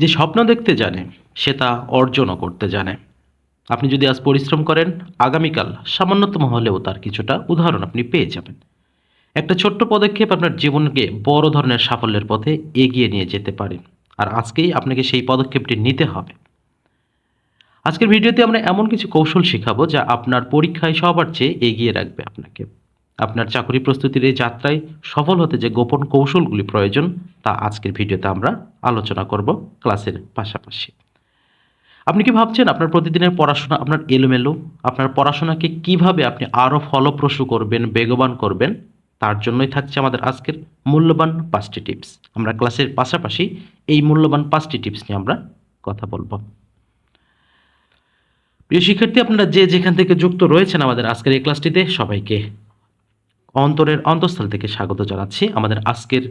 যে স্বপ্ন দেখতে জানে, সে তা অর্জনও করতে জানে। আপনি যদি আজ পরিশ্রম করেন, আগামীকাল সামান্যতম হলেও তার কিছুটা উদাহরণ আপনি পেয়ে যাবেন। একটা ছোট্ট পদক্ষেপ আপনার জীবনকে বড় ধরনের সাফল্যের পথে এগিয়ে নিয়ে যেতে পারে। আর আজকেই আপনাকে সেই পদক্ষেপটি নিতে হবে। আজকের ভিডিওতে আমরা এমন কিছু কৌশল শেখাবো যা আপনার পরীক্ষায় সবার চেয়ে এগিয়ে রাখবে আপনাকে। আপনার চাকরি প্রস্তুতির এই যাত্রায় সফল হতে যে গোপন কৌশলগুলি প্রয়োজন, তা আজকের ভিডিওতে আমরা আলোচনা করব ক্লাসের পাশাপাশি। আপনি কি ভাবছেন আপনার প্রতিদিনের পড়াশোনা, আপনার এলোমেলো, আপনার পড়াশোনাকে কীভাবে আপনি আরও ফলপ্রসূ করবেন, বেগবান করবেন, তার জন্যই থাকছে আমাদের আজকের মূল্যবান পাঁচটি টিপস। আমরা ক্লাসের পাশাপাশি এই মূল্যবান পাঁচটি টিপস নিয়ে আমরা কথা বলব। প্রিয় শিক্ষার্থী, আপনারা যে যেখান থেকে যুক্ত রয়েছেন আমাদের আজকের এই ক্লাসটিতে সবাইকে অন্তরের অন্তঃস্থল থেকে স্বাগত জানাচ্ছি আমাদের আজকের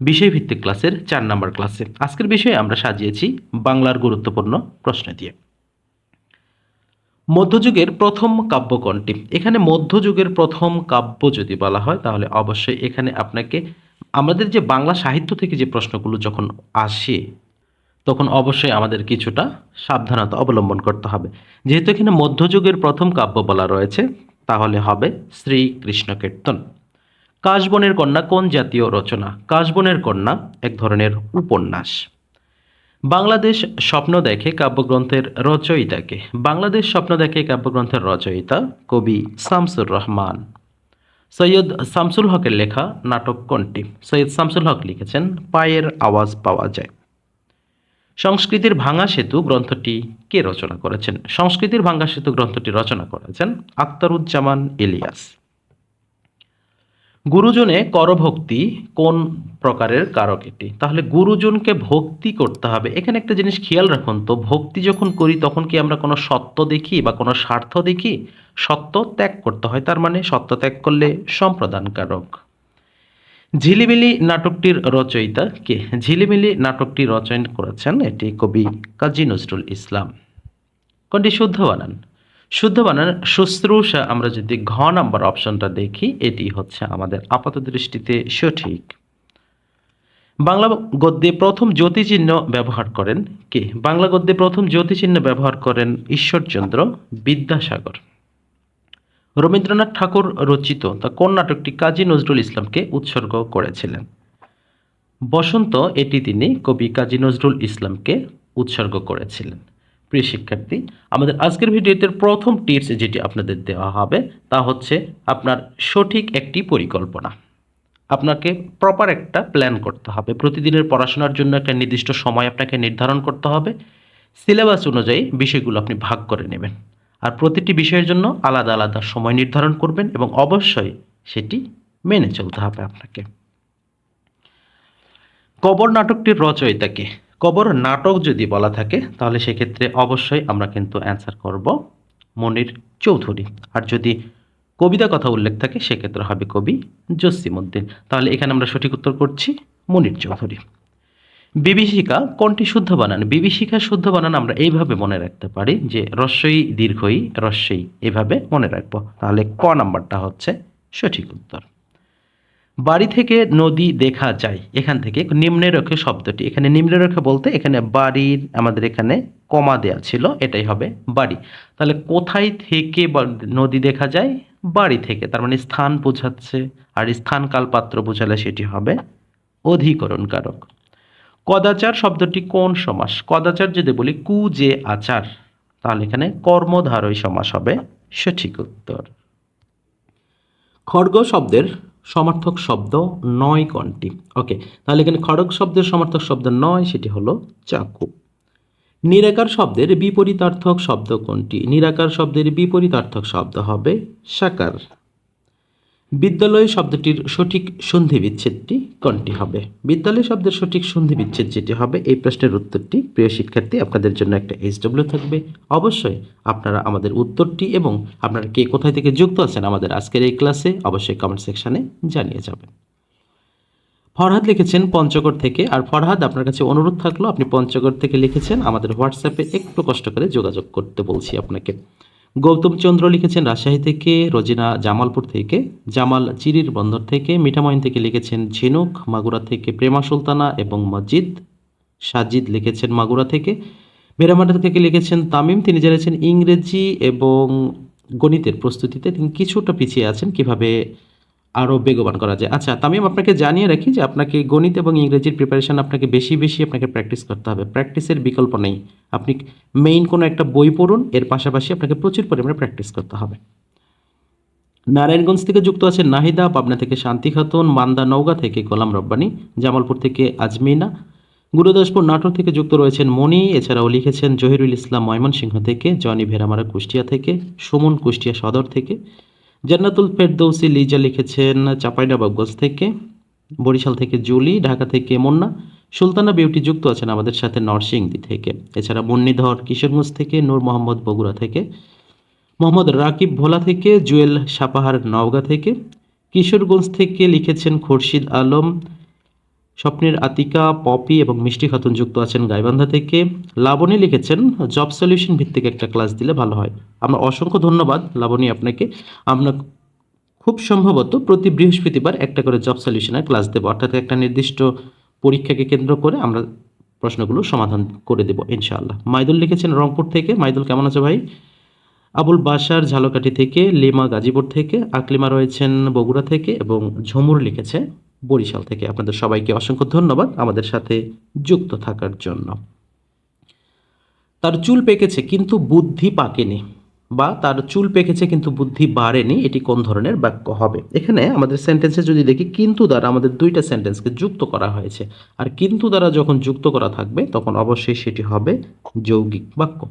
বিষয়ভিত্তিক ক্লাসের চার নম্বর ক্লাসে। আজকের বিষয়ে আমরা সাজিয়েছি বাংলার গুরুত্বপূর্ণ প্রশ্ন দিয়ে। মধ্যযুগের প্রথম কাব্য কোনটি? এখানে মধ্যযুগের প্রথম কাব্য যদি বলা হয়, তাহলে অবশ্যই এখানে আপনাকে আমাদের যে বাংলা সাহিত্য থেকে যে প্রশ্নগুলো যখন আসে, তখন অবশ্যই আমাদের কিছুটা সাবধানতা অবলম্বন করতে হবে। যেহেতু এখানে মধ্যযুগের প্রথম কাব্য বলা রয়েছে তাহলে হবে শ্রীকৃষ্ণ কীর্তন। কাশবনের কন্যা কোন জাতীয় রচনা? কাশবনের কন্যা এক ধরনের উপন্যাস। বাংলাদেশ স্বপ্ন দেখে কাব্যগ্রন্থের রচয়িতাকে। বাংলাদেশ স্বপ্ন দেখে কাব্যগ্রন্থের রচয়িতা কবি শামসুর রহমান। সৈয়দ শামসুল হকের লেখা নাটক কোনটি? সৈয়দ শামসুল হক লিখেছেন, পায়ের আওয়াজ পাওয়া যায়। সংস্কৃতির ভাঙা সেতু গ্রন্থটি কে রচনা করেছেন? সংস্কৃতির ভাঙা সেতু গ্রন্থটি রচনা করেছেন আখতারুজ্জামান ইলিয়াস। গুরুজনে করভক্তি কোন প্রকারের কারক এটি? তাহলে গুরুজনকে ভক্তি করতে হবে। এখানে একটা জিনিস খেয়াল রাখুন তো, ভক্তি যখন করি তখন কি আমরা কোনো সত্য দেখি বা কোনো স্বার্থ দেখি? সত্য ত্যাগ করতে হয়, তার মানে সত্য ত্যাগ করলে সম্প্রদান কারক। ঝিলিমিলি নাটকটির রচয়িতা কে? ঝিলিমিলি নাটকটি রচয়ন করেছেন এটি কবি কাজী নজরুল ইসলাম। কোনটি শুদ্ধ বানান? শুদ্ধ বানান শুশ্রূষা, আমরা যদি ঘ নাম্বার অপশনটা দেখি, এটি হচ্ছে আমাদের আপাত দৃষ্টিতে সঠিক। বাংলা গদ্যে প্রথম জ্যোতিচিহ্ন ব্যবহার করেন কে? বাংলা গদ্যে প্রথম জ্যোতিচিহ্ন ব্যবহার করেন ঈশ্বরচন্দ্র বিদ্যাসাগর। রবীন্দ্রনাথ ঠাকুর রচিত তা কোন নাটকটি কাজী নজরুল ইসলামকে উৎসর্গ করেছিলেন? বসন্ত, এটি তিনি কবি কাজী নজরুল ইসলামকে উৎসর্গ করেছিলেন। প্রিয় শিক্ষার্থী, আমাদের আজকের ভিডিওতে প্রথম টিপস যেটি আপনাদের দেওয়া হবে, তা হচ্ছে আপনার সঠিক একটি পরিকল্পনা। আপনাকে প্রপার একটা প্ল্যান করতে হবে। প্রতিদিনের পড়াশোনার জন্য একটা নির্দিষ্ট সময় আপনাকে নির্ধারণ করতে হবে। সিলেবাস অনুযায়ী বিষয়গুলো আপনি ভাগ করে নেবেন। আর প্রতিটি বিষয়ের জন্য আলাদা আলাদা সময় নির্ধারণ করবেন এবং অবশ্যই সেটি মেনে চলতে হবে আপনাকে। কবর নাটকটির রচয়িতাকে। কবর নাটক যদি বলা থাকে, তাহলে সেক্ষেত্রে অবশ্যই আমরা কিন্তু অ্যান্সার করব মনির চৌধুরী। আর যদি কবিতা কথা উল্লেখ থাকে, সেক্ষেত্রে হবে কবি জসিমউদ্দিন। তাহলে এখানে আমরা সঠিক উত্তর করছি মনির চৌধুরী। বিভীষিকা কোনটি শুদ্ধ বানান? বিভীষিকা শুদ্ধ বানান আমরা এইভাবে মনে রাখতে পারি যে রস্যই দীর্ঘই, রস্যই এভাবে মনে রাখব। তাহলে ক নাম্বারটা হচ্ছে সঠিক উত্তর। বাড়ি থেকে নদী দেখা যায়, এখান থেকে নিম্নরেখে শব্দটি। এখানে নিম্নরেখে বলতে এখানে বাড়ির, আমাদের এখানে কমা দেয়া ছিল, এটাই হবে বাড়ি। তাহলে কোথায় থেকে নদী দেখা যায়? বাড়ি থেকে, তার মানে স্থান বোঝাচ্ছে। আর স্থান কাল পাত্র বোঝালে সেটি হবে অধিকরণ কারক কদাচার শব্দটি কোন সমাস? কদাচার যদি বলি কু যে আচার, তাহলে এখানে কর্মধারয় সমাস হবে, সঠিক উত্তর। খড়গ শব্দের সমার্থক শব্দ নয় কোনটি? ওকে, তাহলে এখানে খড়গ শব্দের সমার্থক শব্দ নয়, সেটি হলো চাকু। নিরাকার শব্দের বিপরীতার্থক শব্দ কোনটি? নিরাকার শব্দের বিপরীতার্থক শব্দ হবে সাকার। বিদ্যালয় শব্দটির সঠিক সন্ধি বিচ্ছেদটি কোনটি হবে? বিদ্যালয় শব্দের সঠিক সন্ধি বিচ্ছেদ যেটি হবে, এই প্রশ্নের উত্তরটি প্রিয় শিক্ষার্থী, আপনাদের জন্য একটা এইচডব্লিউ থাকবে। অবশ্যই আপনারা আমাদের উত্তরটি এবং আপনারা কে কোথায় থেকে যুক্ত আছেন আমাদের আজকের এই ক্লাসে অবশ্যই কমেন্ট সেকশানে জানিয়ে যাবেন। ফরহাদ লিখেছেন, পঞ্চগড় থেকে। আর ফরহাদ, আপনার কাছে অনুরোধ থাকল, আপনি পঞ্চগড় থেকে লিখেছেন, আমাদের হোয়াটসঅ্যাপে একটু কষ্ট করে যোগাযোগ করতে বলছি আপনাকে। গৌতম চন্দ্র লিখেছেন রাজশাহী থেকে, রোজিনা জামালপুর থেকে, জামাল চিরির বন্দর থেকে মিঠামাইন থেকে লিখেছেন ঝিনুক, মাগুরা থেকে প্রেমা সুলতানা এবং মসজিদ সাজিদ লিখেছেন মাগুরা থেকে। বেরামাটা থেকে লিখেছেন তামিম, তিনি জেনেছেন ইংরেজি এবং গণিতের প্রস্তুতিতে তিনি কিছুটা পিছিয়ে আছেন। কীভাবে আরও বেগবান করা যায়। আচ্ছা তামিম, আপনাকে জানিয়ে রাখি যে আপনাকে গণিত এবং ইংরেজির প্রিপারেশন আপনাকে বেশি বেশি আপনাকে প্র্যাকটিস করতে হবে। প্র্যাকটিসের বিকল্প নেই। আপনি মেইন কোনো একটা বই পড়ুন, এর পাশাপাশি আপনাকে প্রচুর পরিমাণে প্র্যাকটিস করতে হবে। নারায়ণগঞ্জ থেকে যুক্ত আছে নাহিদা, পাবনা থেকে শান্তি খাতুন, মান্দা নওগাঁ থেকে গোলাম রব্বানি, জামালপুর থেকে আজমিনা, গুরুদাসপুর, নাটোর থেকে যুক্ত রয়েছেন মণি, এছাড়াও লিখেছেন জহিরুল ইসলাম ময়মনসিংহ থেকে, জনি ভেরামারা কুষ্টিয়া থেকে, সুমন কুষ্টিয়া সদর থেকে জান্নাতুল ফেরদৌসি লিজা লিখেছেন চাঁপাইনবাবগঞ্জ থেকে, বরিশাল থেকে জুলি, ঢাকা থেকে মুন্না, সুলতানা বিউটি যুক্ত আছেন আমাদের সাথে নরসিংদী থেকে। এছাড়া মুন্নিধর কিশোরগঞ্জ থেকে নূর মোহাম্মদ বগুড়া থেকে, মোহাম্মদ রাকিব ভোলা থেকে, জুয়েল সাপাহার নওগাঁ থেকে, কিশোরগঞ্জ থেকে লিখেছেন খুরশিদ আলম স্বপ্নের আতিকা, পপি এবং মিষ্টি খাতুন যুক্ত আছেন গাইবান্ধা থেকে। লাবণী লিখেছেন, জব সলিউশন ভিত্তিক একটা ক্লাস দিলে ভালো হয়। আমরা অসংখ্য ধন্যবাদ লাবণী আপনাকে। আমরা খুব সম্ভবত প্রতি বৃহস্পতিবার একটা করে জব সলিউশনের ক্লাস দেবো। অর্থাৎ একটা নির্দিষ্ট পরীক্ষাকে কেন্দ্র করে আমরা প্রশ্নগুলো সমাধান করে দেবো, ইনশাআল্লাহ। মাইদুল লিখেছেন, রংপুর থেকে। মাইদুল, কেমন আছে ভাই? আবুল বাসার, ঝালকাঠি থেকে। লিমা গাজীপুর থেকে। আকলিমা রয়েছেন বগুড়া থেকে এবং ঝুমুর লিখেছে বরিশাল থেকে আপনাদের সবাইকে অসংখ্য ধন্যবাদ আমাদের সাথে যুক্ত থাকার জন্য। তার চুল পেকেছে কিন্তু বুদ্ধি পাকেনি বা তার চুল পেকেছে কিন্তু বুদ্ধি বাড়েনি, এটি কোন ধরনের বাক্য হবে? এখানে আমাদের সেন্টেন্সে যদি দেখি, কিন্তু দ্বারা আমাদের দুইটা সেন্টেন্সকে যুক্ত করা হয়েছে। আর কিন্তু দ্বারা যখন যুক্ত করা থাকবে, তখন অবশ্যই সেটি হবে যৌগিক বাক্য।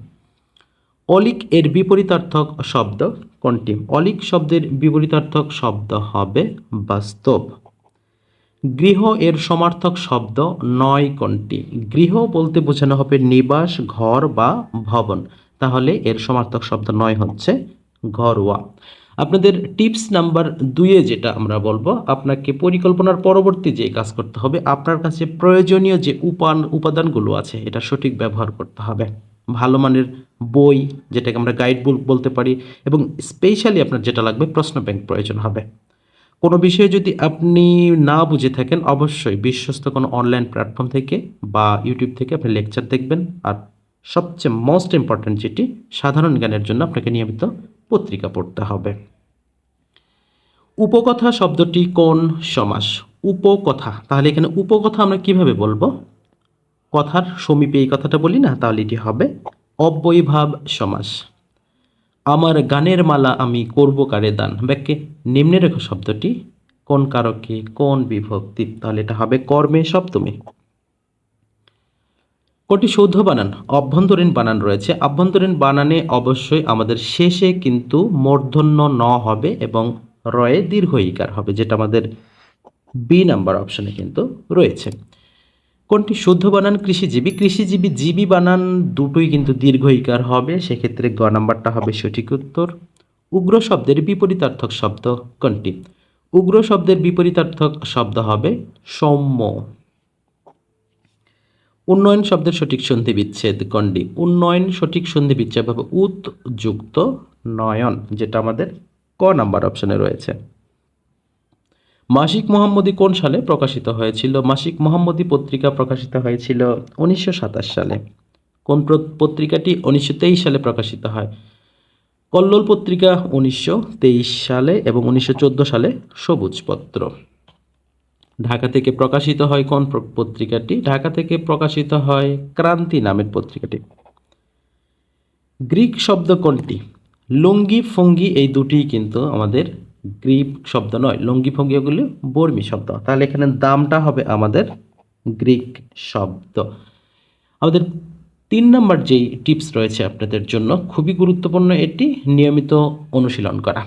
অলিক এর বিপরীতার্থক শব্দ কোনটি? অলিক শব্দের বিপরীতার্থক শব্দ হবে বাস্তব। গৃহ এর সমার্থক শব্দ নয় কোনটি? গৃহ বলতে বোঝানো হবে নিবাস, ঘর বা ভবন। তাহলে এর সমার্থক শব্দ নয় হচ্ছে ঘরোয়া। আপনাদের টিপস নাম্বার দুইয়ে যেটা আমরা বলব, আপনাকে পরিকল্পনার পরবর্তী যে কাজ করতে হবে, আপনার কাছে প্রয়োজনীয় যে উপান, উপাদানগুলো আছে, এটা সঠিক ব্যবহার করতে হবে। ভালো মানের বই, যেটাকে আমরা গাইড বলতে পারি, এবং স্পেশালি আপনার যেটা লাগবে প্রশ্ন ব্যাংক প্রয়োজন হবে। কোনো বিষয়ে যদি আপনি না বুঝে থাকেন, অবশ্যই বিশ্বস্ত কোনো অনলাইন প্ল্যাটফর্ম থেকে বা ইউটিউব থেকে আপনি লেকচার দেখবেন। আর সবচেয়ে মোস্ট ইম্পর্ট্যান্ট যেটি, সাধারণ জ্ঞানের জন্য আপনাকে নিয়মিত পত্রিকা পড়তে হবে। উপকথা শব্দটি কোন সমাস? উপকথা। তাহলে এখানে উপকথা আমরা কীভাবে বলব? কথার সমীপে এই কথাটা বলি না, তাহলে এটি হবে অব্যয়ভাব সমাস। আমার গানের মালা আমি করব কারে দান? ব্যাকে নিম্নে রেখো শব্দটি। কোন কারকে কোন বিভক্তি? তাহলে এটা হবে কর্মে সপ্তমী কোটি শুদ্ধ বানান, অভ্যন্তরীণ বানান রয়েছে। অভ্যন্তরীণ বানানে অবশ্যই আমাদের শেষে কিন্তু মূর্ধন্য ন হবে এবং রয়ে দীর্ঘ ইকার হবে, যেটা আমাদের বি নাম্বার অপশনে কিন্তু রয়েছে। কোনটি শুদ্ধ বানান কৃষিজীবী? কৃষিজীবী জীবী বানান দুটোই কিন্তু দীর্ঘ ইকার হবে, সেক্ষেত্রে গ নাম্বারটা হবে সঠিক উত্তর। উগ্র শব্দের বিপরীতার্থক শব্দ কোনটি? উগ্র শব্দের বিপরীতার্থক শব্দ হবে সৌম্য। উন্নয়ন শব্দের সঠিক সন্ধি বিচ্ছেদ কোনটি? উন্নয়ন সঠিক সন্ধি বিচ্ছেদ হবে উত যুক্ত নয়ন, যেটা আমাদের ক নাম্বার অপশনে রয়েছে। মাসিক মোহাম্মদী কোন সালে প্রকাশিত হয়েছিল? মাসিক মোহাম্মদী পত্রিকা প্রকাশিত হয়েছিল উনিশশো সাতাশ সালে। কোন পত্রিকাটি উনিশশো তেইশ সালে প্রকাশিত হয়? কল্লোল পত্রিকা উনিশশো তেইশ সালে এবং উনিশশো চোদ্দ সালে সবুজ পত্র ঢাকা থেকে প্রকাশিত হয় কোন পত্রিকাটি? ঢাকা থেকে প্রকাশিত হয় ক্রান্তি নামের পত্রিকাটি। গ্রিক শব্দ কোনটি? লুঙ্গি, ফঙ্গি এই দুটিই কিন্তু আমাদের গ্রিক শব্দ নয় লুঙ্গি ফঙ্গি এগুলি বর্মী শব্দ। তাহলে এখানে দামটা হবে আমাদের গ্রিক শব্দ। আমাদের তিন নম্বর যেই টিপস রয়েছে আপনাদের জন্য, খুবই গুরুত্বপূর্ণ এটি, নিয়মিত অনুশীলন করা।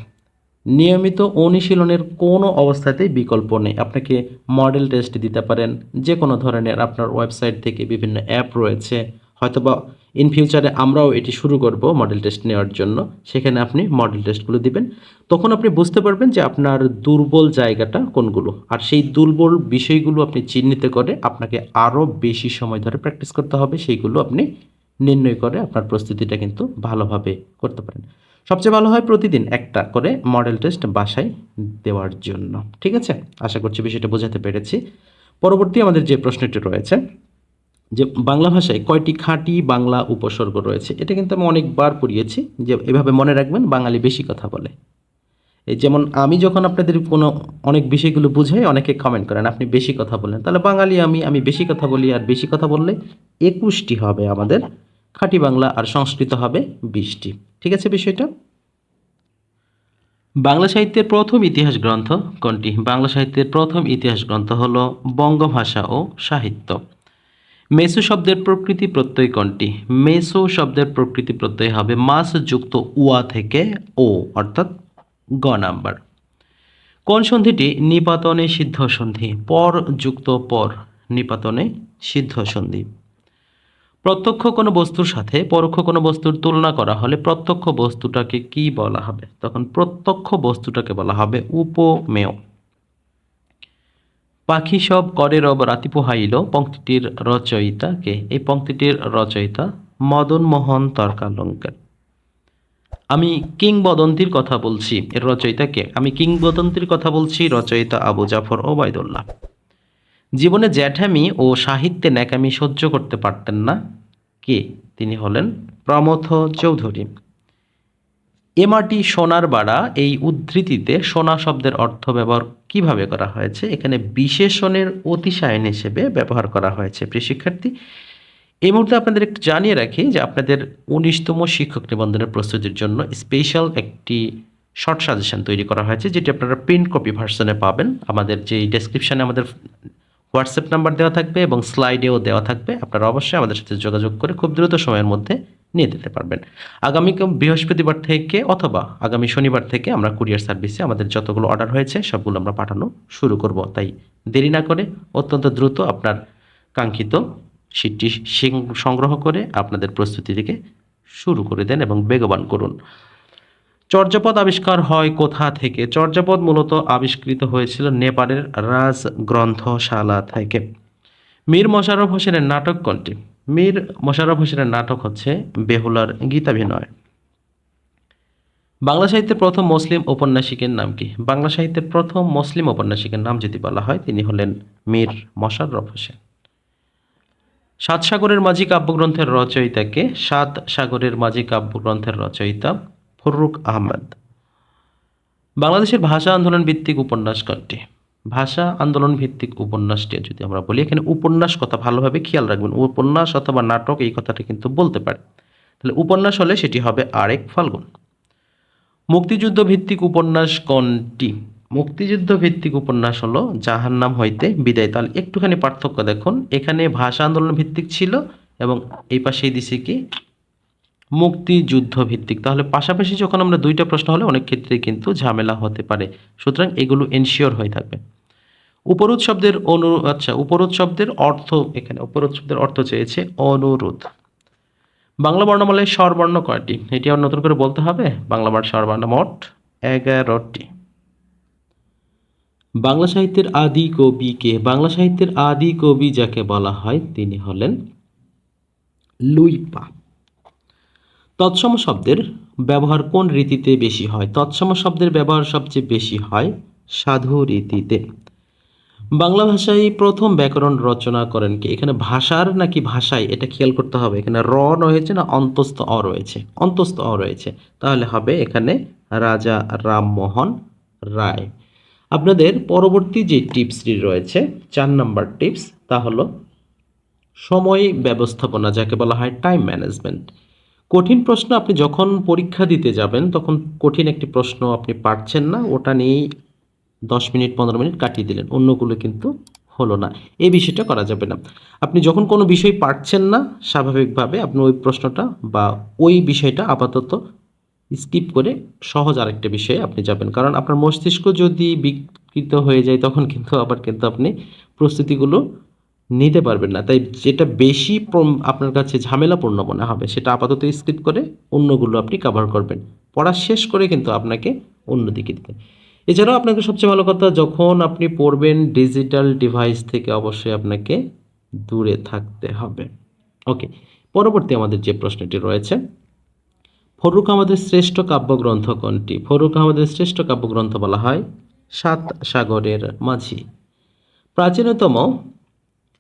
নিয়মিত অনুশীলনের কোনো অবস্থাতেই বিকল্প নেই। আপনাকে মডেল টেস্ট দিতে পারেন যে কোনো ধরনের আপনার ওয়েবসাইট থেকে বিভিন্ন অ্যাপ রয়েছে হয়তোবা ইন ফিউচারে আমরাও এটি শুরু করব মডেল টেস্ট নেওয়ার জন্য। সেখানে আপনি মডেল টেস্টগুলো দিবেন। তখন আপনি বুঝতে পারবেন যে আপনার দুর্বল জায়গাটা কোনগুলো। আর সেই দুর্বল বিষয়গুলো আপনি চিহ্নিত করে আপনাকে আরও বেশি সময় ধরে প্র্যাকটিস করতে হবে। সেইগুলো আপনি নির্ণয় করে আপনার প্রস্তুতিটা কিন্তু ভালোভাবে করতে পারেন। সবচেয়ে ভালো হয় প্রতিদিন একটা করে মডেল টেস্ট বাসায় দেওয়ার জন্য। ঠিক আছে? আশা করছি বিষয়টা বোঝাতে পেরেছি। পরবর্তী আমাদের যে প্রশ্নটি রয়েছে যে বাংলা ভাষায় কয়টি খাঁটি বাংলা উপসর্গ রয়েছে, এটা কিন্তু আমি অনেকবার পড়িয়েছি যে এভাবে মনে রাখবেন, বাঙালি বেশি কথা বলে। এই যেমন আমি যখন আপনাদের কোনো অনেক বিষয়গুলো বুঝাই, অনেকে কমেন্ট করেন, আপনি বেশি কথা বলেন তাহলে বাঙালি আমি আমি বেশি কথা বলি আর বেশি কথা বললে একুশটি হবে আমাদের, খাঁটি বাংলা আর সংস্কৃত হবে বিশটি। ঠিক আছে বিষয়টা? বাংলা সাহিত্যের প্রথম ইতিহাস গ্রন্থ কোনটি? বাংলা সাহিত্যের প্রথম ইতিহাস গ্রন্থ হল বঙ্গভাষা ও সাহিত্য। মেসো শব্দের প্রকৃতি প্রত্যয় কোনটি? মেসো শব্দের প্রকৃতি প্রত্যয় হবে মাস যুক্ত উয়া থেকে ও, অর্থাৎ গ নাম্বার। কোন সন্ধিটি? নিপাতনে সিদ্ধ সন্ধি। পর যুক্ত পর, নিপাতনে সিদ্ধ সন্ধি। প্রত্যক্ষ কোনো বস্তুর সাথে পরোক্ষ কোনো বস্তুর তুলনা করা হলে প্রত্যক্ষ বস্তুটাকে কি বলা হবে? তখন প্রত্যক্ষ বস্তুটাকে বলা হবে উপমেয়। পাখি সব করে রব রাতি পোহাইল, পংক্তিটির রচয়িতা কে এই পংক্তিটির রচয়িতা মদন মোহন তর্কালঙ্কার। আমি কিংবদন্তির কথা বলছি, এর রচয়িতা কে? আমি কিংবদন্তির কথা বলছি রচয়িতা আবু জাফর ওবায়দুল্লাহ। জীবনে জ্যাঠামি ও সাহিত্যে ন্যাকামি সহ্য করতে পারতেন না। কে? তিনি হলেন প্রমথ চৌধুরী। এমাটি সোনার বাড়া, এই উদ্ধৃতিতে সোনা শব্দের অর্থ ব্যবহার কীভাবে করা হয়েছে? এখানে বিশেষণের অতিশায়ন হিসেবে ব্যবহার করা হয়েছে, প্রিয় শিক্ষার্থী। এই মুহূর্তে আপনাদের একটু জানিয়ে রাখি যে আপনাদের উনিশতম শিক্ষক নিবন্ধনের প্রস্তুতির জন্য স্পেশাল একটি শর্ট সাজেশন তৈরি করা হয়েছে, যেটি আপনারা প্রিন্ট কপি ভার্সনে পাবেন। আমাদের যে ডেসক্রিপশানে আমাদের হোয়াটসঅ্যাপ নাম্বার দেওয়া থাকবে এবং স্লাইডেও দেওয়া থাকবে। আপনারা অবশ্যই আমাদের সাথে যোগাযোগ করে খুব দ্রুত সময়ের মধ্যে নিয়ে যেতে পারবেন। আগামী বৃহস্পতিবার থেকে অথবা আগামী শনিবার থেকে আমরা কুরিয়ার সার্ভিসে আমাদের যতগুলো অর্ডার হয়েছে, সবগুলো আমরা পাঠানো শুরু করব। তাই দেরি না করে অত্যন্ত দ্রুত আপনার কাঙ্ক্ষিত সিটটি সংগ্রহ করে আপনাদের প্রস্তুতি থেকে শুরু করে দেন এবং বেগবান করুন। চর্যাপদ আবিষ্কার হয় কোথা থেকে? চর্যাপদ মূলত আবিষ্কৃত হয়েছিল নেপালের রাজ গ্রন্থশালা থেকে। মীর মোশাররফ হোসেনের নাটক কোনটি? মীর মোশাররফ হোসেনের নাটক হচ্ছে বেহুলার গীতাভিনয়। বাংলা সাহিত্যের প্রথম মুসলিম ঔপন্যাসিকের নাম কি? বাংলা সাহিত্যের প্রথম মুসলিম ঔপন্যাসিকের নাম যদি বলা হয়, তিনি হলেন মীর মোশাররফ হোসেন। সাত সাগরের মাঝি কাব্যগ্রন্থের রচয়িতাকে সাত সাগরের মাঝি কাব্যগ্রন্থের রচয়িতা ফররুক আহমেদ। বাংলাদেশের ভাষা আন্দোলন ভিত্তিক উপন্যাস কোনটি? ভাষা আন্দোলন ভিত্তিক উপন্যাসটি যদি আমরা বলি, এখানে উপন্যাস কথা ভালোভাবে খেয়াল রাখবেন। উপন্যাস অথবা নাটক এই কথাটা কিন্তু বলতে পারে। তাহলে উপন্যাস হলে সেটি হবে আরেক ফাল্গুন। মুক্তিযুদ্ধ ভিত্তিক উপন্যাস কোনটি? মুক্তিযুদ্ধ ভিত্তিক উপন্যাস হলো জাহান্নাম হইতে বিদায়। তাহলে একটুখানি পার্থক্য দেখুন। এখানে ভাষা আন্দোলন ভিত্তিক ছিল এবং এই পাশেই দিছি কি? মুক্তিযুদ্ধ ভিত্তিক তাহলে পাশাপাশি যখন আমরা দুইটা প্রশ্ন হলে অনেক ক্ষেত্রে কিন্তু ঝামেলা হতে পারে। সুতরাং এগুলো এনশিওর হয়ে থাকবে। উপরোধ শব্দের অনু আচ্ছা উপরোধ শব্দের অর্থ এখানে, উপরোধ শব্দের অর্থ চেয়েছে অনুরোধ। বাংলা বর্ণমালায় স্বরবর্ণ কয়টি? এটি আর নতুন করে বলতে হবে। বাংলা বার স্বরবর্ণ মোট এগারোটি। বাংলা সাহিত্যের আদি কবি কে? বাংলা সাহিত্যের আদি কবি যাকে বলা হয় তিনি হলেন লুইপা তৎসম শব্দের ব্যবহার কোন রীতিতে বেশি হয়? তৎসম শব্দের ব্যবহার সবচেয়ে বেশি হয় সাধু রীতিতে। বাংলা ভাষায় প্রথম ব্যাকরণ রচনা করেন কি? এখানে ভাষার নাকি ভাষায়? এটা খেয়াল করতে হবে। এখানে র রয়েছে না অন্তস্থ অ রয়েছে? অন্তস্থ অ রয়েছে। তাহলে হবে এখানে রাজা রামমোহন রায়। আপনাদের পরবর্তী যে টিপসটি রয়েছে, চার নাম্বার টিপস, তা হলো সময় ব্যবস্থাপনা, যাকে বলা হয় টাইম ম্যানেজমেন্ট কঠিন প্রশ্ন, আপনি যখন পরীক্ষা দিতে যাবেন, তখন কঠিন একটি প্রশ্ন আপনি পারছেন না, ওটা নিয়েই দশ মিনিট, পনেরো মিনিট কাটিয়ে দিলেন, অন্যগুলো কিন্তু হলো না। এই বিষয়টা করা যাবে না। আপনি যখন কোনো বিষয় পারছেন না, স্বাভাবিকভাবে আপনি ওই প্রশ্নটা বা ওই বিষয়টা আপাতত স্কিপ করে সহজ আরেকটা বিষয়ে আপনি যাবেন। কারণ আপনার মস্তিষ্ক যদি বিকৃত হয়ে যায়, তখন কিন্তু আবার কিন্তু আপনি প্রস্তুতিগুলো নিতে পারবেন না। তাই যেটা বেশি আপনার কাছে ঝামেলাপূর্ণ মনে হবে, সেটা আপাতত স্কিপ করে অন্যগুলো আপনি কভার করবেন। পড়া শেষ করে কিন্তু আপনাকে অন্যদিকে দিতে এছাড়াও আপনাকে সবচেয়ে ভালো কথা, যখন আপনি পড়বেন ডিজিটাল ডিভাইস থেকে অবশ্যই আপনাকে দূরে থাকতে হবে। ওকে পরবর্তী আমাদের যে প্রশ্নটি রয়েছে, ফরুক আমাদের শ্রেষ্ঠ কাব্যগ্রন্থ কোনটি? ফরুক আমাদের শ্রেষ্ঠ কাব্যগ্রন্থ বলা হয় সাত সাগরের মাঝি। প্রাচীনতম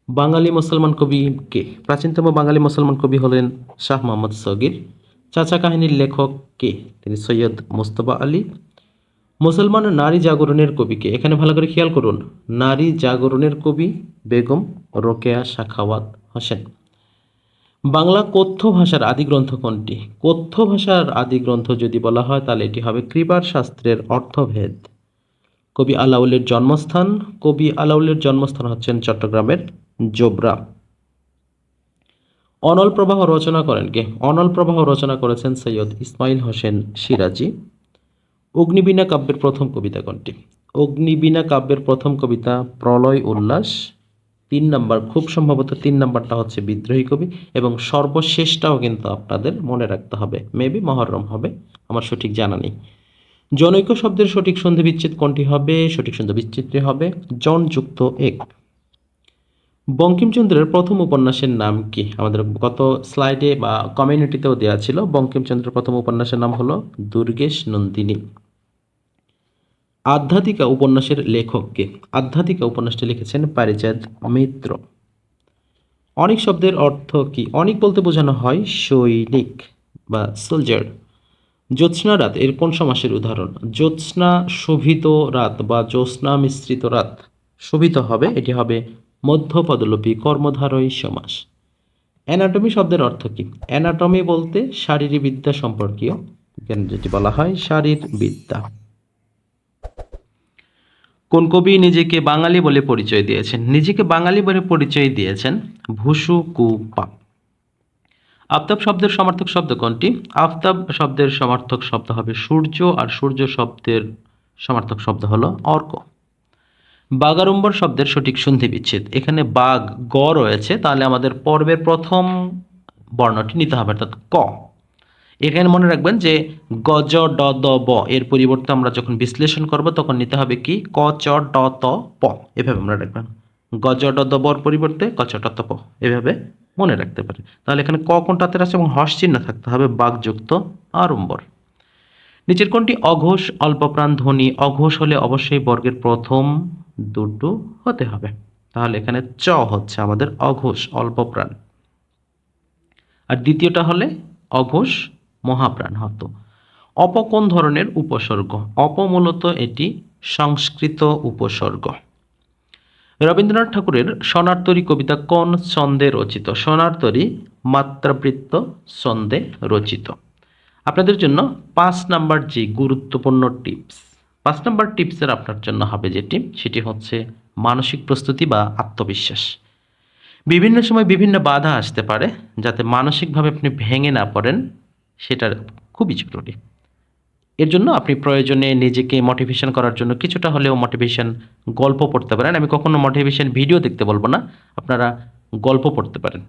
বাঙালি মুসলমান কবি কে? প্রাচীনতম বাঙালি মুসলমান কবি হলেন শাহ মোহাম্মদ সগির। চাচা কাহিনীর লেখক কে? তিনি সৈয়দ মুস্তফা আলী। মুসলমান নারী জাগরণের কবিকে এখানে ভালো করে খেয়াল করুন। নারী জাগরণের কবি বেগম রোকেয়া শাখাওয়াত হোসেন। বাংলা কথ্য ভাষার আদি গ্রন্থ কোনটি? কথ্য ভাষার আদি গ্রন্থ যদি বলা হয়, তাহলে এটি হবে কৃপার শাস্ত্রের অর্থভেদ। কবি আলাউলের জন্মস্থান। কবি আলাউলের জন্মস্থান হচ্ছেন চট্টগ্রামের জোবরা। অনল প্রবাহ রচনা করেন কে? অনল প্রবাহ রচনা করেছেন সৈয়দ ইসমাইল হোসেন সিরাজি। অগ্নিবীণা কাব্যের প্রথম কবিতা কোনটি? অগ্নিবীণা কাব্যের প্রথম কবিতা প্রলয় উল্লাস। তিন নাম্বার, খুব সম্ভবত তিন নাম্বারটা হচ্ছে বিদ্রোহী কবি এবং সর্বশেষটাও কিন্তু আপনাদের মনে রাখতে হবে। মেবি মহরম হবে। আমার সঠিক জানা নেই। জনৈক শব্দের সঠিক সন্ধি বিচ্ছেদ কোনটি হবে? সঠিক সন্ধি বিচ্ছেদটি হবে জনযুক্ত এক। বঙ্কিমচন্দ্রের প্রথম উপন্যাসের নাম কি? আমাদের গত স্লাইডে বা কমিউনিটিতেও দেওয়া ছিল। বঙ্কিমচন্দ্রের প্রথম উপন্যাসের নাম হলো দুর্গেশ নন্দিনী। আধ্যাত্মিকা উপন্যাসের লেখককে আধ্যাত্মিকা উপন্যাসটি লিখেছেন পারিজাত মিত্র। অনেক শব্দের অর্থ কি? অনেক বলতে বোঝানো হয় সৈনিক বা সোলজার জ্যোৎস্না রাত, এর কোন সমাসের উদাহরণ? জ্যোৎস্না শোভিত রাত বা জ্যোৎস্না মিশ্রিত রাত। শোভিত হবে, এটি হবে মধ্যপদলোপী কর্মধারয় সমাস। অ্যানাটমি শব্দের অর্থ কি? অ্যানাটমি বলতে শারীরবিদ্যা সম্পর্কীয় জ্ঞান যেটি বলা হয় শারীরবিদ্যা। কোন কবি নিজেকে বাঙালি বলে পরিচয় দিয়েছেন? নিজেকে বাঙালি বলে পরিচয় দিয়েছেন ভুসু কুপা। আফতাব শব্দের সমার্থক শব্দ কোনটি? আফতাব শব্দের সমার্থক শব্দ হবে সূর্য, আর সূর্য শব্দের সমার্থক শব্দ হলো অর্ক। বাগাড়ম্বর শব্দের সঠিক সন্ধি বিচ্ছেদ। এখানে বাঘ গ রয়েছে, তাহলে আমাদের পর্বের প্রথম বর্ণটি নিতে হবে, অর্থাৎ ক। এখানে মনে রাখবেন যে গজ ড, দ, ব, এর পরিবর্তে আমরা যখন বিশ্লেষণ করব, তখন নিতে হবে কি? ক, চ, ড, ত, প। এভাবে আমরা রাখবেন। গজ ড, দ বর পরিবর্তে ক, চ ড ত, প। এভাবে মনে রাখতে পারে। তাহলে এখানে ক কোনটাতে আছে এবং হর্ষ চিহ্ন থাকতে হবে, বাঘযুক্ত আড়ম্বর। নিচের কোনটি? অঘোষ, অল্পপ্রাণ ধ্বনি অঘোষ হলে অবশ্যই বর্গের প্রথম দুটো হতে হবে। তাহলে এখানে চ হচ্ছে আমাদের অঘোষ, অল্প প্রাণ। আর দ্বিতীয়টা হলে অঘোষ মহাপ্রাণ হতো। অপ কোন ধরনের উপসর্গ? অপ মূলত এটি সংস্কৃত উপসর্গ। রবীন্দ্রনাথ ঠাকুরের সোনারতরী কবিতা কোন ছন্দে রচিত? সোনারতরী মাত্রাবৃত্ত ছন্দে রচিত। আপনাদের জন্য পাঁচ নাম্বার যে গুরুত্বপূর্ণ টিপস। পাঁচ নম্বর টিপসের আপনার জন্য হবে যেটি সেটি হচ্ছে মানসিক প্রস্তুতি বা আত্মবিশ্বাস। বিভিন্ন সময় বিভিন্ন বাধা আসতে পারে যাতে মানসিকভাবে আপনি ভেঙে না পড়েন, সেটা খুবই জরুরি। এর জন্য আপনি প্রয়োজনে নিজেকে মোটিভেশন করার জন্য কিছুটা হলেও মোটিভেশন গল্প পড়তে পারেন। আমি কখনো মোটিভেশন ভিডিও দেখতে বলব না, আপনারা গল্প পড়তে পারেন।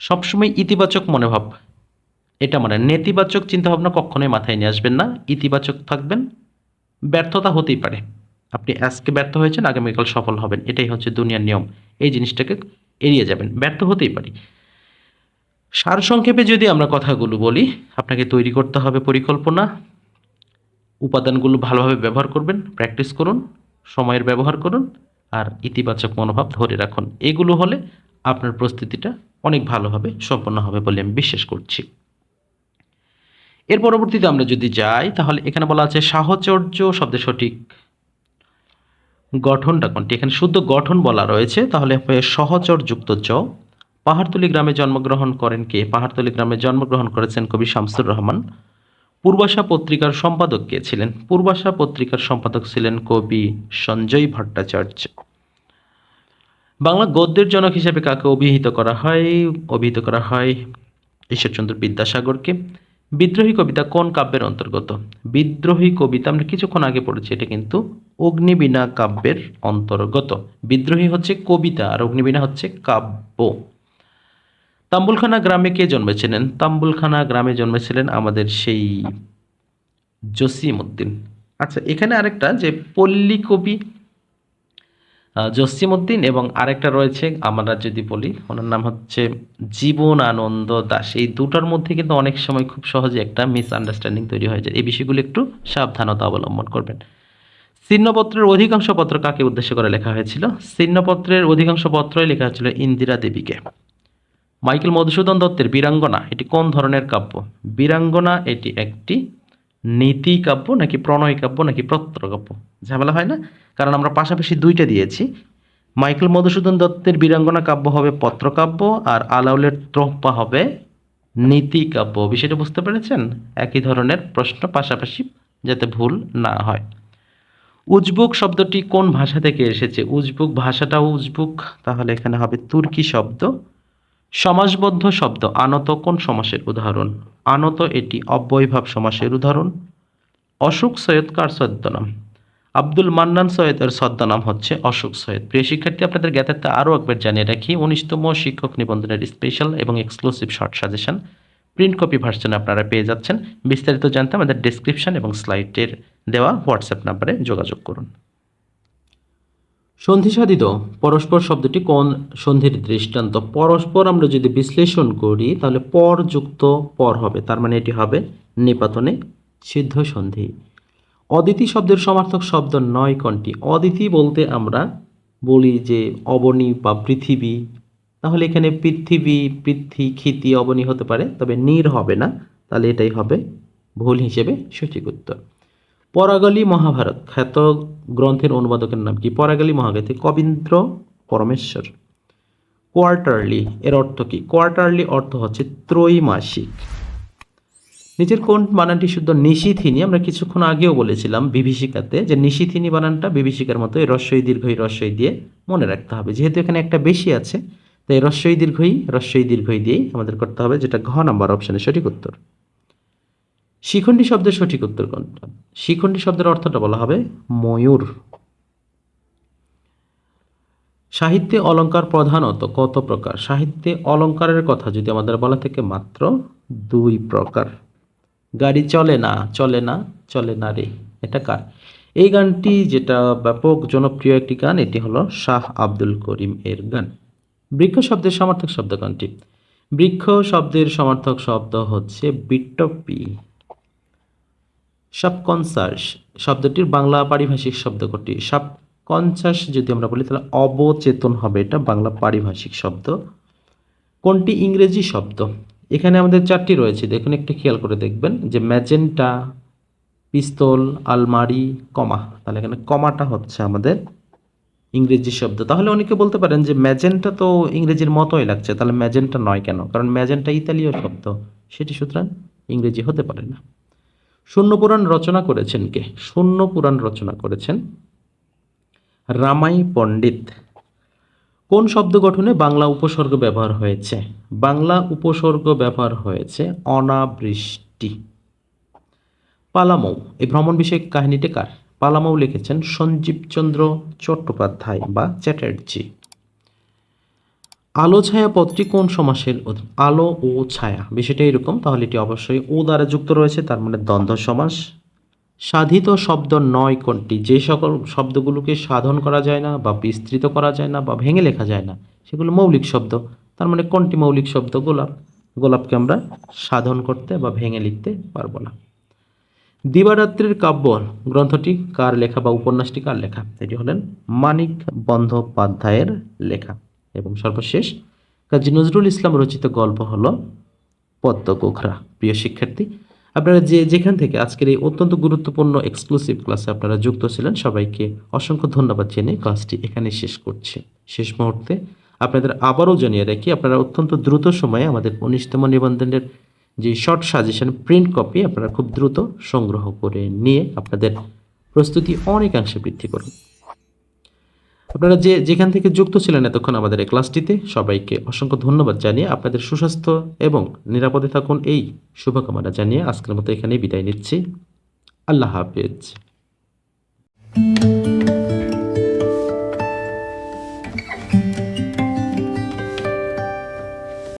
সবসময় ইতিবাচক মনোভাব, এটা মানে নেতিবাচক চিন্তাভাবনা কখনোই মাথায় নিয়ে আসবেন না, ইতিবাচক থাকবেন ব্যর্থতা হতেই পারে। আপনি আজকে ব্যর্থ হয়েছেন, আগামীকাল সফল হবেন। এটাই হচ্ছে দুনিয়ার নিয়ম। এই জিনিসটাকে এড়িয়ে যাবেন। ব্যর্থ হতেই পারি। সারসংক্ষেপে যদি আমরা কথাগুলো বলি, আপনাকে তৈরি করতে হবে পরিকল্পনা। উপাদানগুলো ভালোভাবে ব্যবহার করবেন, প্র্যাকটিস করুন, সময়ের ব্যবহার করুন, আর ইতিবাচক মনোভাব ধরে রাখুন। এগুলো হলে আপনার প্রস্তুতিটা অনেক ভালোভাবে সম্পন্ন হবে বলে আমি বিশ্বাস করছি। এর পরবর্তীতে আমরা যদি যাই, তাহলে এখানে বলা আছে সাহচর্য শব্দের সঠিক গঠনটা কোনটি? এখানে শুদ্ধ গঠন বলা রয়েছে, তাহলে সহচর যুক্ত জ পাহাড়তলি গ্রামে জন্মগ্রহণ করেন কে? পাহাড়তলি গ্রামে জন্মগ্রহণ করেছেন কবি শামসুর রহমান। পূর্বাশা পত্রিকার সম্পাদক কে ছিলেন? পূর্বাশা পত্রিকার সম্পাদক ছিলেন কবি সঞ্জয় ভট্টাচার্য। বাংলা গদ্যের জনক হিসেবে কাকে অভিহিত করা হয়? অভিহিত করা হয় ঈশ্বরচন্দ্র বিদ্যাসাগরকে। বিদ্রোহী কবিতা কোন কাব্যের অন্তর্গত? বিদ্রোহী কবিতা, আমরা কিছুক্ষণ আগে পড়েছি, এটা কিন্তু অগ্নিবীণা কাব্যের অন্তর্গত। বিদ্রোহী হচ্ছে কবিতা আর অগ্নিবীণা হচ্ছে কাব্য। তাম্বুলখানা গ্রামে কে জন্মেছিলেন? তাম্বুলখানা গ্রামে জন্মেছিলেন আমাদের সেই জসিম উদ্দিন আচ্ছা এখানে আরেকটা যে পল্লী কবি আহ, জসিম উদ্দিন এবং আরেকটা রয়েছে আমরা যদি বলি ওনার নাম হচ্ছে জীবন আনন্দ দাস। এই দুটার মধ্যে কিন্তু অনেক সময় খুব সহজে একটা মিসআন্ডারস্ট্যান্ডিং তৈরি হয়ে যায়। এই বিষয়গুলো একটু সাবধানতা অবলম্বন করবেন। চিহ্নপত্রের অধিকাংশ পত্র কাকে উদ্দেশ্য করে লেখা হয়েছিল? চিহ্নপত্রের অধিকাংশ পত্রই লেখা হয়েছিল ইন্দিরা দেবীকে। মাইকেল মধুসূদন দত্তের বীরাঙ্গনা এটি কোন ধরনের কাব্য? বীরাঙ্গনা এটি একটি নীতি কাব্য নাকি প্রণয় কাব্য নাকি প্রত্র কাব্য? ঝামেলা হয় না? কারণ আমরা পাশাপাশি দুইটা দিয়েছি। মাইকেল মধুসূদন দত্তের বীরাঙ্গনা কাব্য হবে পত্রকাব্য আর আলাউলের ত্রপ্পা হবে নীতি কাব্য বিষয়টা বুঝতে পেরেছেন? একই ধরনের প্রশ্ন পাশাপাশি যাতে ভুল না হয়। উজবুক শব্দটি কোন ভাষা থেকে এসেছে? উজবুক ভাষাটাও উজবুক, তাহলে এখানে হবে তুর্কি শব্দ। সমাসবদ্ধ শব্দ, আনত কোন সমাসের উদাহরণ? আনত এটি অব্যয়ভাব সমাসের উদাহরণ। অশোক সৈয়দ কার আব্দুল মান্নান সৈয়দের ছদ্মনাম হচ্ছে অশোক সৈয়দ। প্রিয় শিক্ষার্থী, আপনাদের জ্ঞাতার্থে আরও একবার জানিয়ে রাখি। উনিশতম শিক্ষক নিবন্ধনের স্পেশাল এবং exclusive short suggestion print copy ভার্সনে আপনারা পেয়ে যাচ্ছেন। বিস্তারিত জানতে আমাদের ডেসক্রিপশন এবং স্লাইডের দেওয়া হোয়াটসঅ্যাপ নাম্বারে যোগাযোগ করুন। সন্ধি সাধিত পরস্পর শব্দটি কোন সন্ধির দৃষ্টান্ত? পরস্পর আমরা যদি বিশ্লেষণ করি, তাহলে পর যুক্ত পর হবে। তার মানে এটি হবে নিপাতনে সিদ্ধ সন্ধি। অদিতি শব্দের সমার্থক শব্দ নয় কোনটি? অদিতি বলতে আমরা বলি যে অবনী বা পৃথিবী। তাহলে এখানে পৃথিবী পৃথি ক্ষিতি, অবনী হতে পারে, তবে নীর হবে না। তাহলে এটাই হবে ভুল হিসেবে সঠিক উত্তর। পরাগলী মহাভারত। খ্যাত গ্রন্থের অনুবাদকের নাম কি? পরাগলী মহাগাথী কবীন্দ্র পরমেশ্বর। কোয়ার্টারলি, এর অর্থ কি? কোয়ার্টারলি অর্থ হচ্ছে ত্রৈমাসিক। নিচের কোন বানানটি শুদ্ধ নিশিথিনী আমরা কিছুক্ষণ আগেও বলেছিলাম বিভীষিকাতে, যে নিশিথিনী বানানটা বিভীষিকার মতো এই রস্যই দীর্ঘই রস্যই দিয়ে মনে রাখতে হবে। যেহেতু এখানে একটা বেশি আছে, তাই রস্যই দীর্ঘই রস্যই দীর্ঘই দিয়েই আমাদের করতে হবে, যেটা ঘ নাম্বার অপশানের সঠিক উত্তর। শিখণ্ডী শব্দের সঠিক উত্তর কোনটা? শিখণ্ডী শব্দের অর্থটা বলা হবে ময়ূর। সাহিত্যে অলংকার প্রধানত কত প্রকার? সাহিত্যে অলঙ্কারের কথা যদি আমাদের বলা থেকে মাত্র দুই প্রকার। গাড়ি চলে না চলে না চলে না রে। এটা কার? এই গানটি যেটা ব্যাপক জনপ্রিয় একটি গান, এটি হলো শাহ আব্দুল করিম এর গান। বৃক্ষ শব্দের সমার্থক শব্দ কোনটি বৃক্ষ শব্দের সমার্থক শব্দ হচ্ছে বিট্টপি। সাবকনসাস শব্দটির বাংলা পারিভাষিক শব্দ কোনটি সাবকনসাস যদি আমরা বলি, তাহলে অবচেতন হবে এটা বাংলা পারিভাষিক শব্দ। কোনটি ইংরেজি শব্দ? এখানে আমাদের চারটি রয়েছে। দেখুন, একটু খেয়াল করে দেখবেন যে ম্যাজেন্টা, পিস্তল, আলমারি, কমা। তাহলে এখানে কমাটা হচ্ছে আমাদের ইংরেজি শব্দ। তাহলে অনেকে বলতে পারেন যে ম্যাজেন্টা তো ইংরেজির মতোই লাগছে। তাহলে ম্যাজেন্টা নয় কেন? কারণ ম্যাজেন্টা ইতালীয় শব্দ। সেটি সুতরাং ইংরেজি হতে পারে না। শূন্য পুরাণ রচনা করেছেন কে? শূন্য পুরাণ রচনা করেছেন রামাই পণ্ডিত। কোন শব্দ গঠনে বাংলা উপসর্গ ব্যবহার হয়েছে? বাংলা উপসর্গ ব্যবহার হয়েছে অনাবৃষ্টি। পালামৌ, এই ভ্রমণ বিষয়ক কাহিনীটি কার? পালামৌ লিখেছেন সঞ্জীবচন্দ্র চট্টোপাধ্যায় বা চ্যাটার্জি। আলো, ছায়া পদটি কোন সমাসের আলো ও ছায়া, বিষয়টা এরকম, তাহলে এটি অবশ্যই ও দ্বারা যুক্ত রয়েছে, তার মানে দ্বন্দ্ব সমাস। সাধিত শব্দ নয় কোনটি? যে সকল শব্দগুলোকে সাধন করা যায় না বা বিস্তৃত করা যায় না বা ভেঙে লেখা যায় না, সেগুলো মৌলিক শব্দ। তার মানে কোনটি মৌলিক শব্দ? গোলাপ। গোলাপকে আমরা সাধন করতে বা ভেঙে লিখতে পারব না। দিবারাত্রির কাব্য গ্রন্থটি কার লেখা বা উপন্যাসটি কার লেখা? এটি হলেন মানিক বন্দ্যোপাধ্যায়ের লেখা। এবং সর্বশেষ, কাজী নজরুল ইসলাম রচিত গল্প হল পদ্ম গোখরা প্রিয় শিক্ষার্থী, আপনারা যে যেখান থেকে আজকের এই অত্যন্ত গুরুত্বপূর্ণ এক্সক্লুসিভ ক্লাসে আপনারা যুক্ত ছিলেন, সবাইকে অসংখ্য ধন্যবাদ জেনে ক্লাসটি এখানে শেষ করছি। শেষ মুহূর্তে আপনাদের আবারও জানিয়ে রাখি, আপনারা অত্যন্ত দ্রুত সময়ে আমাদের উনিশতম নিবন্ধনের যে শর্ট সাজেশন প্রিন্ট কপি আপনারা খুব দ্রুত সংগ্রহ করে নিয়ে আপনাদের প্রস্তুতি অনেকাংশে বৃদ্ধি করুন। আপনারা যে, যেখান থেকে যুক্ত ছিলেন এতক্ষণ আমাদের এই ক্লাসটিতে, সবাইকে অসংখ্য ধন্যবাদ জানিয়ে আপনাদের সুস্বাস্থ্য এবং নিরাপদে থাকুন এই শুভকামনা জানিয়ে আজকের মতো এখানেই বিদায় নিচ্ছি। আল্লাহ হাফেজ।